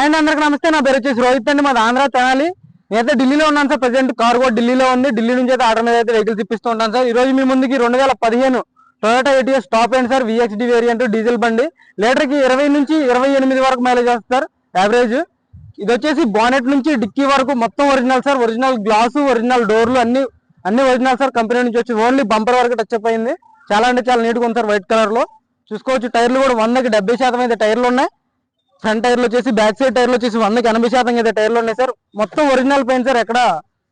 And అందరికి నమస్తే నా పేరు వచ్చేసి రోహిత్ అండి. మాది ఆంధ్ర తెనాలి. నేనైతే ఢిల్లీలో ఉన్నాను సార్ ప్రజెంట్ కార్ కూడా ఢిల్లీలో ఉంది. ఢిల్లీ నుంచి అయితే ఆర్డర్ మీద అయితే వెహికల్స్ ఇప్పిస్తూ ఉంటాను సార్. ఈ రోజు మీ ముందుకి రెండు వేల పదిహేను Toyota Etios top end sir VXD variant diesel బండి. లీటర్కి ఇరవై నుంచి ఇరవై ఎనిమిది వరకు మైలేజ్ వస్తారు యావరేజ్ ఇది వచ్చేసి బానెట్ నుంచి డిక్కీ వరకు మొత్తం original sir. Original glass original డోర్లు అన్ని అన్ని ఒరిజినల్ సార్. కంపెనీ నుంచి వచ్చి ఓన్లీ బంపర్ వరకు టచ్ అయింది. చాలా అంటే చాలా నీట్గా ఉంది సార్ వైట్ కలర్లో చూసుకోవచ్చు టైర్లు కూడా వందకి డెబ్బై శాతం అయితే టైర్లు ఉన్నాయి. ఫ్రంట్ టైర్లు వచ్చేసి బ్యాక్ సైడ్ టైర్లు వచ్చేసి వందకి ఎనభై శాతం అయితే టైర్లు ఉన్నాయి సార్. మొత్తం ఒరిజినల్ పెయింట్ సార్. ఎక్కడ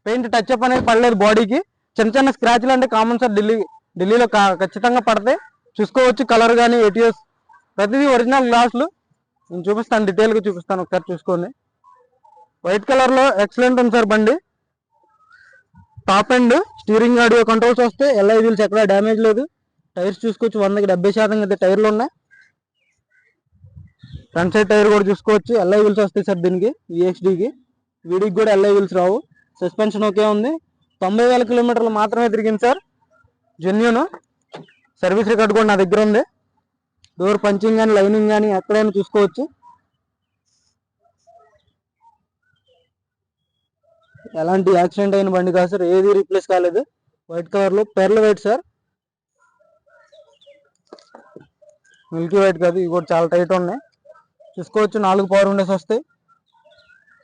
పెయింట్ టచ్ అప్ అనేది పడలేదు బాడీకి చిన్న చిన్న స్క్రాచ్లు అంటే కామన్ సార్. ఢిల్లీ ఢిల్లీలో ఖచ్చితంగా పడతాయి. చూసుకోవచ్చు కలర్ కానీ ఎటిఎస్ ప్రతిదీ ఒరిజినల్ గ్లాసులు నేను చూపిస్తాను డీటెయిల్గా చూపిస్తాను ఒకసారి చూసుకోండి. వైట్ కలర్లో ఎక్సలెంట్ ఉంది సార్ బండి. Top end steering audio controls వస్తే ఎల్ఐ వీల్స్ ఎక్కడ డ్యామేజ్ లేదు. టైర్స్ చూసుకోవచ్చు వందకి డెబ్బై శాతం అయితే టైర్లు ఉన్నాయి. ఫ్రంట్ సైడ్ టైర్ కూడా చూసుకోవచ్చు. ఎల్ఐ వీల్స్ వస్తాయి సార్ దీనికి విఎక్స్డికి వీడికి కూడా ఎల్ఐ వీల్స్ రావు. సస్పెన్షన్ ఓకే ఉంది. తొంభై వేల కిలోమీటర్లు మాత్రమే తిరిగింది సార్. జెన్యున్ సర్వీస్ రికార్డ్ కూడా నా దగ్గర ఉంది. డోర్ పంచింగ్ కానీ లైనింగ్ కానీ ఎక్కడైనా చూసుకోవచ్చు. ఎలాంటి యాక్సిడెంట్ అయిన బండి కాదు సార్. ఏది రీప్లేస్ కాలేదు. వైట్ కలర్లో pearl pearl white sir. Milky white కాదు. ఇవి కూడా చాలా టైట్ ఉన్నాయి. చూసుకోవచ్చు నాలుగు పవర్ ఉండేసి వస్తాయి.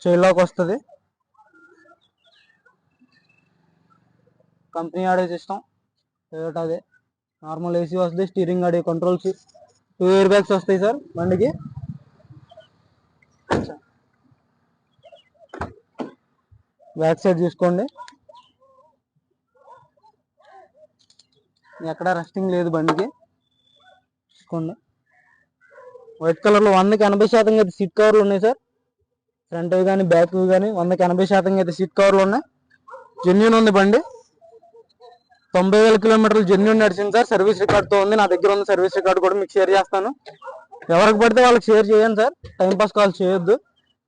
చైల్లాక్ వస్తుంది. కంపెనీ ఆడే సిస్టమ్ టొయోటాదే నార్మల్ ఏసీ వస్తుంది. Steering audio controls two air bags వస్తాయి సార్ బండికి. బ్యాక్ సైడ్ చూసుకోండి. ఎక్కడ రెస్టింగ్ లేదు బండికి. చూసుకోండి. వైట్ కలర్లో వందకి ఎనభై శాతం అయితే సీట్ కవర్లు ఉన్నాయి సార్. ఫ్రంట్ కానీ బ్యాక్ కానీ వందకి ఎనభై శాతం అయితే సీట్ కవర్లు ఉన్నాయి. జెన్యున్ ఉంది బండి. తొంభై వేల కిలోమీటర్లు జెన్యున్ నడిచింది సార్. సర్వీస్ రికార్డ్తో ఉంది. నా దగ్గర ఉన్న సర్వీస్ రికార్డు కూడా మీకు షేర్ చేస్తాను. ఎవరికి పడితే వాళ్ళకి షేర్ చేయండి సార్. టైంపాస్ కాల్ చేయొద్దు.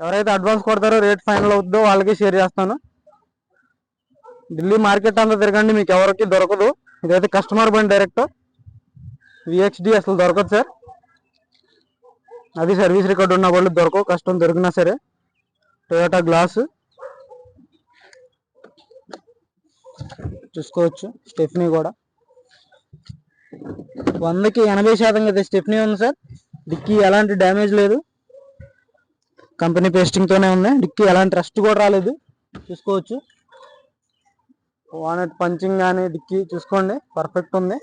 ఎవరైతే అడ్వాన్స్ కొడతారో రేట్ ఫైనల్ అవుతుందో వాళ్ళకి షేర్ చేస్తాను. ఢిల్లీ మార్కెట్ అంతా తిరగండి. మీకు ఎవరికి దొరకదు. ఇదైతే కస్టమర్ బండి డైరెక్ట్ విఎక్స్డి అసలు దొరకదు సార్. అది సర్వీస్ రికార్డు ఉన్న వాళ్ళు దొరకవు కష్టం దొరికినా సరే. టొయోటా గ్లాస్ చూసుకోవచ్చు స్టెఫ్నీ కూడా. వందకి ఎనభై శాతం అయితే స్టెఫ్నీ ఉంది సార్. డిక్కీ ఎలాంటి డ్యామేజ్ లేదు. కంపెనీ పేస్టింగ్తోనే ఉంది. డిక్కీ ఎలాంటి రస్ట్ కూడా రాలేదు. చూసుకోవచ్చు. వానట్ పంచింగ్ కానీ డిక్కీ చూసుకోండి. పర్ఫెక్ట్ ఉంది.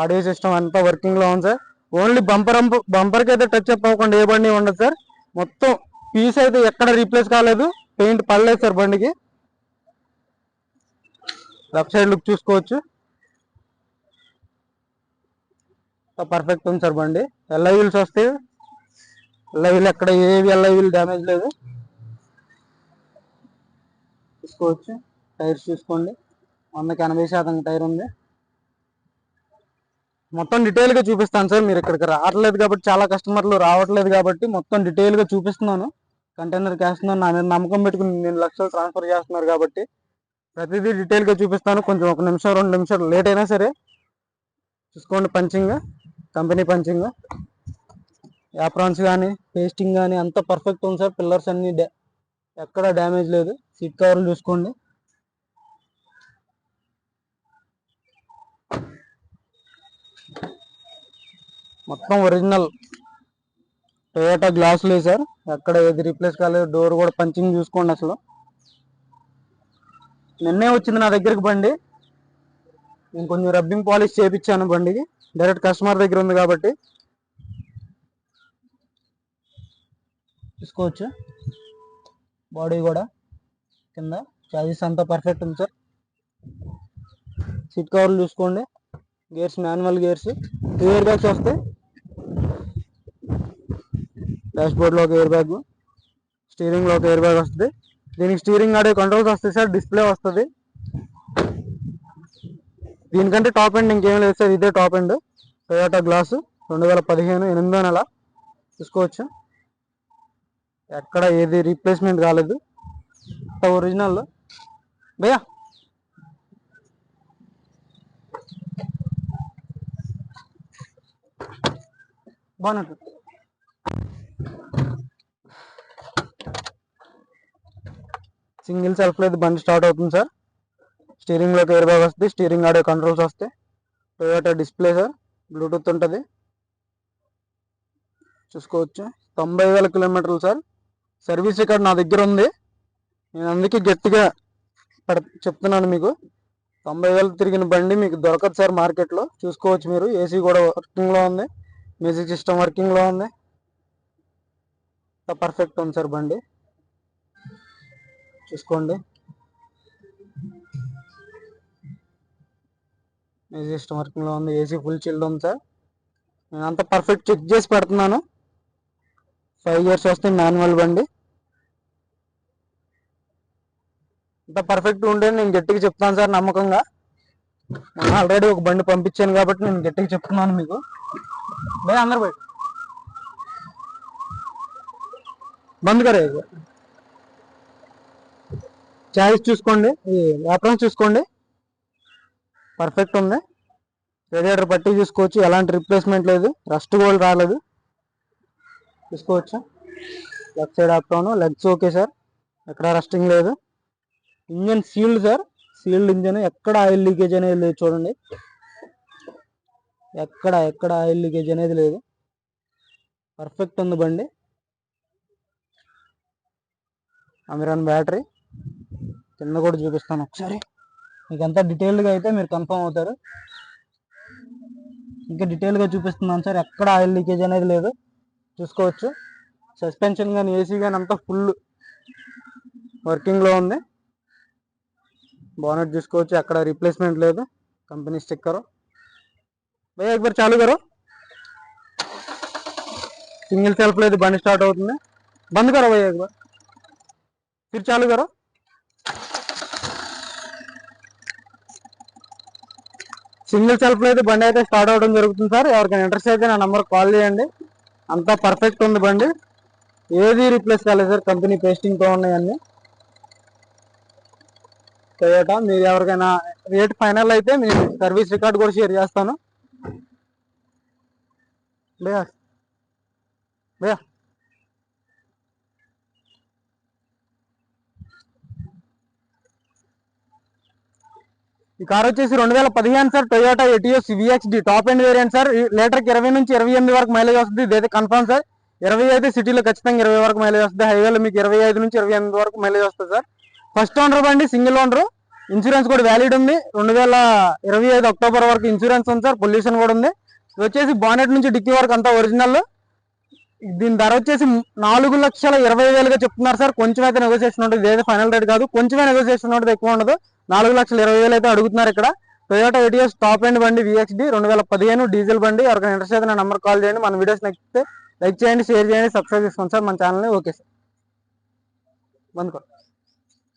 ఆడియో సిస్టమ్ అంతా వర్కింగ్లో ఉంది సార్. ఓన్లీ బంపర్ బంపర్కి అయితే టచ్ అప్ అవ్వకుండా ఏ బండి ఉండదు సార్. మొత్తం పీస్ అయితే ఎక్కడ రీప్లేస్ కాలేదు. పెయింట్ పడలేదు సార్ బండికి. లెఫ్ట్ సైడ్ లుక్ చూసుకోవచ్చు. పర్ఫెక్ట్ ఉంది సార్ బండి. ఎల్ఐ వీల్స్ వస్తాయి ఎల్ఐ వీల్ ఎక్కడ ఏవి ఎల్ఐ వీల్ డ్యామేజ్ లేదు. చూసుకోవచ్చు. టైర్స్ చూసుకోండి. వందకి ఎనభై శాతం టైర్ ఉంది. మొత్తం డీటెయిల్గా చూపిస్తాను సార్ మీరు ఇక్కడికి రావట్లేదు కాబట్టి చాలా కస్టమర్లు రావట్లేదు కాబట్టి మొత్తం డీటెయిల్గా చూపిస్తున్నాను. కంటైనర్ వేస్తున్నాను నా మీద నమ్మకం పెట్టుకుని నేను లక్షలు ట్రాన్స్ఫర్ చేస్తున్నారు కాబట్టి ప్రతిదీ డీటెయిల్గా చూపిస్తాను. కొంచెం ఒక నిమిషం రెండు నిమిషాలు లేట్ అయినా సరే చూసుకోండి పంచింగ్ కంపెనీ పంచింగ్ యాప్రాన్స్ కానీ పేస్టింగ్ కానీ అంత పర్ఫెక్ట్ ఉంది సార్. పిల్లర్స్ అన్ని ఎక్కడ డ్యామేజ్ లేదు. సీట్ కవర్లు చూసుకోండి. మొత్తం ఒరిజినల్ టొయోటా గ్లాసులు సార్. ఎక్కడ ఏది రీప్లేస్ కాలేదు. డోర్ కూడా పంచింగ్ చూసుకోండి అసలు. నిన్నే వచ్చింది నా దగ్గరికి బండి. నేను కొంచెం రబ్బింగ్ పాలిష్ చేయించాను బండికి డైరెక్ట్ కస్టమర్ దగ్గర ఉంది కాబట్టి. తీసుకోవచ్చు బాడీ కూడా కింద. చార్జెస్ అంతా పర్ఫెక్ట్ ఉంది సార్. సీట్ కవర్లు చూసుకోండి. Gears manual gears two air bags వస్తాయి డాష్ బోర్డ్లో ఒక ఎయిర్ బ్యాగ్ స్టీరింగ్లో ఒక ఎయిర్ బ్యాగ్ వస్తుంది. దీనికి స్టీరింగ్ ఆడే కంట్రోల్స్ వస్తాయి సార్ డిస్ప్లే వస్తుంది. దీనికంటే టాప్ ఎండ్ ఇంకేం లేదు సార్ ఇదే టాప్ ఎండ్. టొయోటా గ్లాసు రెండు వేల పదిహేను ఎనిమిదో నెల చూసుకోవచ్చు. ఎక్కడ ఏది రీప్లేస్మెంట్ కాలేదు. ఒరిజినల్ భయ్యా! బాగున్నట్టు సింగిల్ సెల్ఫ్ అయితే బండి స్టార్ట్ అవుతుంది సార్. స్టీరింగ్లో లోకి ఎయిర్ బ్యాగ్ వస్తుంది స్టీరింగ్ ఆడియో కంట్రోల్స్ వస్తాయి. టొయోటా డిస్ప్లే సార్ బ్లూటూత్ ఉంటుంది. చూసుకోవచ్చు. తొంభై వేల కిలోమీటర్లు సార్. సర్వీస్ ఇక్కడ నా దగ్గర ఉంది. నేను అందుకే గట్టిగా చెప్తున్నాను మీకు. తొంభై వేలు తిరిగిన బండి మీకు దొరకదు సార్ మార్కెట్లో చూసుకోవచ్చు మీరు. ఏసీ కూడా వర్కింగ్లో ఉంది. మ్యూజిక్ సిస్టమ్ వర్కింగ్లో ఉంది. పర్ఫెక్ట్ ఉంది సార్ బండి. చూసుకోండి. ఏసీ సిస్టమ్ వర్కింగ్లో ఉంది. ఏసీ ఫుల్ చిల్డ్ ఉంది సార్. నేను అంతా పర్ఫెక్ట్ చెక్ చేసి పెడుతున్నాను. ఫైవ్ ఇయర్స్ వస్తే మాన్యువల్ బండి. ఇంత పర్ఫెక్ట్ ఉండే నేను గట్టిగా చెప్తాను సార్ నమ్మకంగా. నేను ఆల్రెడీ ఒక బండి పంపించాను కాబట్టి నేను గట్టిగా చెప్తున్నాను మీకు. బై అందరు బయట బంద్ కరే చాయిస్ చూసుకోండి. ఈ వ్యాపారం చూసుకోండి. పర్ఫెక్ట్ ఉంది. రేడియేటర్ పట్టి చూసుకోవచ్చు. ఎలాంటి రిప్లేస్మెంట్ లేదు. రస్ట్ గోల్డ్ రాలేదు. చూసుకోవచ్చు? లెఫ్ట్ సైడ్ ఆప్టాను లెగ్స్ ఓకే సార్ ఎక్కడ రస్టింగ్ లేదు. Engine sealed sir sealed engine ఎక్కడ ఆయిల్ లీకేజ్ అనేది లేదు చూడండి. ఎక్కడ ఎక్కడ ఆయిల్ లీకేజ్ అనేది లేదు. పర్ఫెక్ట్ ఉంది బండి. అమిరాన్ బ్యాటరీ కింద కూడా చూపిస్తాను ఒకసారి. మీకు ఎంత డీటెయిల్డ్గా అయితే మీరు కన్ఫర్మ్ అవుతారు. ఇంకా డీటెయిల్గా చూపిస్తున్నాను సార్. ఎక్కడ ఆయిల్ లీకేజ్ అనేది లేదు. చూసుకోవచ్చు. సస్పెన్షన్ కానీ ఏసీ కానీ అంతా ఫుల్ వర్కింగ్లో ఉంది. బానెట్ చూసుకోవచ్చు. ఎక్కడ రీప్లేస్మెంట్ లేదు. కంపెనీ స్టిక్కర్ భయ్య ఒకసారి చాలు గారు. సింగిల్ సెల్ఫ్ లేదు బండి స్టార్ట్ అవుతుంది. బంద్ కరో భయ్య ఒకసారి మీరు చాలు గారు. సింగిల్ సెల్ఫ్ అయితే బండి అయితే స్టార్ట్ అవడం జరుగుతుంది సార్. ఎవరికైనా ఇంట్రెస్ట్ అయితే నా నంబర్ కాల్ చేయండి. అంతా పర్ఫెక్ట్ ఉంది బండి. ఏది రీప్లేస్ కాలేదు సార్. కంపెనీ పేస్టింగ్తో ఉన్నాయండి ఉన్నాయి టొయోటా మీరు ఎవరికైనా రేట్ ఫైనల్ అయితే మీ సర్వీస్ రికార్డ్ కూడా షేర్ చేస్తాను. భయ్యా భయ్యా ఈ కార్ వచ్చేసి రెండు వేల పదిహేను sir. Toyota Etios VXD top end variant sir. లీటర్కి ఇరవై నుంచి ఇరవై ఎనిమిది వరకు మైలేజ్ వస్తుంది. ఇదైతే కన్ఫర్మ్ సార్. ఇరవై అయితే సిటీలో ఖచ్చితంగా ఇరవై వరకు మైలేజ్ వస్తుంది. హైవేలో మీకు ఇరవై ఐదు నుంచి ఇరవై ఎనిమిది వరకు మైలేజ్ వస్తుంది సార్. ఫస్ట్ ఓనర్ బండి సింగిల్ ఓనర్ ఇన్సూరెన్స్ కూడా వ్యాలిడ్ ఉంది. రెండు వేల ఇరవై ఐదు అక్టోబర్ వరకు ఇన్సూరెన్స్ ఉంది సార్. పొల్యూషన్ కూడా ఉంది. ఇది వచ్చేసి బానెట్ నుంచి డిక్కీ వరకు అంతా ఒరిజినల్ దీని ధర వచ్చేసి నాలుగు లక్షల ఇరవై వేలుగా చెప్తున్నారు సార్. కొంచెం అయితే నెగోసియేషన్ ఉంటుంది. ఇదైతే ఫైనల్ రేట్ కాదు. కొంచెమే నెగోసియేషన్ ఉంటుంది. ఎక్కువ ఉండదు. నాలుగు లక్షల ఇరవై వేలు అయితే అడుగుతున్నారు ఇక్కడ. టొయోటా ఏటీఎస్ టాప్ ఎండ్ బండి విఎక్స్డి రెండు వేల పదిహేను డీజిల్ బండి. ఎవరికైనా ఇంట్రెస్ట్ అయితే నా నెంబర్ కాల్ చేయండి. మన వీడియోస్ నచ్చితే లైక్ చేయండి షేర్ చేయండి సబ్స్క్రైబ్ చేసుకోండి. సార్ మన ఛానల్ని ఓకే సార్. బంద్